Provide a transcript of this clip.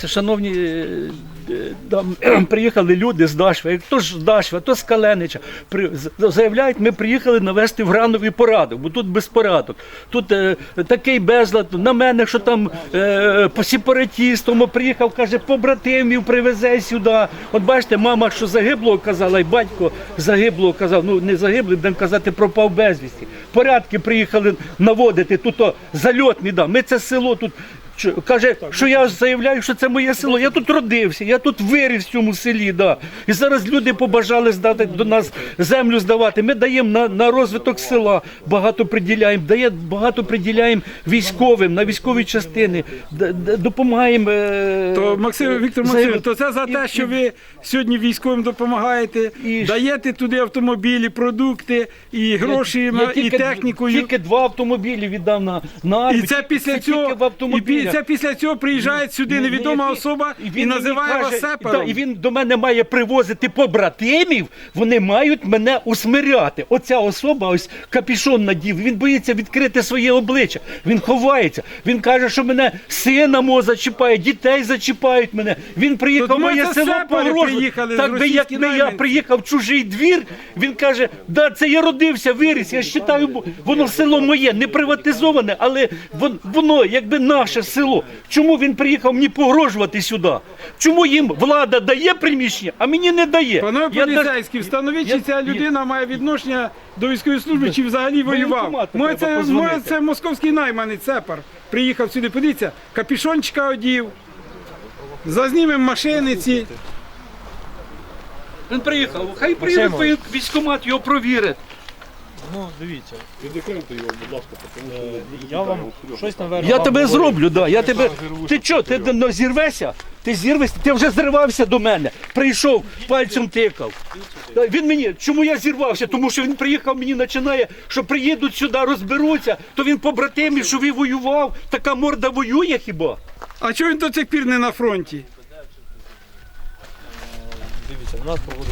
Дивіться, шановні, е, е, там, приїхали люди з Дашва, як то ж з Дашва, то з Каленича. Заявляють, ми приїхали навести в грановий порядок, бо тут безпорядок. Тут е, такий безлад, на мене, що там е, по сепаратістам приїхав, каже, побратимів привезе сюди. От бачите, мама, що загиблого казала, і батько загиблого казав, ну не загиблий, будемо казати, пропав безвісті. Порядки приїхали наводити, тут о, зальотний, да. ми це село тут. Що- Каже, що я заявляю, що це моє село. Я тут родився, я тут виріс в цьому селі. Да. І зараз люди побажали здати до нас землю здавати. Ми даємо на, на розвиток села, багато приділяємо, дає, багато приділяємо військовим на військові частини, д- д- допомагаємо. е, То Максим Віктор за- Максимович, то це за те, що ви сьогодні військовим допомагаєте, І- даєте туди автомобілі, продукти, і гроші, Я і тільки- технікою. Тільки два автомобілі віддав на, на І це після цього в і. Це після цього приїжджає сюди невідома особа і, він мені називає каже, вас сепером. да, і він до мене має привозити побратимів, вони мають мене усмиряти. Оця особа, ось капішон надів, він боїться відкрити своє обличчя. Він ховається. Він каже, що мене сина мого зачіпає, дітей зачіпають мене. Він приїхав Тут, моє село сепари приїхали, Так би як не я приїхав в чужий двір, він каже, да, це я родився, виріс. Я вважаю, воно село моє, не приватизоване, але вон- воно якби наше село. Чому він приїхав мені погрожувати сюди? Чому їм влада дає приміщення, а мені не дає? Панове Я поліцейські, встановіть, я- чи ця людина має відношення до військової служби, чи взагалі воював. Воєнкомату Може треба це, позвонити. може це московський найманець Цепар. Приїхав сюди, подивіться, капішончика одів. Зазнімемо машини ці. Він приїхав, хай приїде Максимович. військкомат, його провірить. Ну, дивіться. Я вам щось наверно. Я вам тебе зроблю, да. Я тебе. Ти що, ти ну, зірвешся? Ти зірвешся, ти вже зривався до мене. Прийшов, пальцем тикав. Та Він мені, чому я зірвався? Тому що він приїхав, мені починає, що приїдуть сюди, розберуться, то він побратимів, що він воював, така морда воює хіба? А чого він до цих пір не на фронті? Дивіться, у нас проводить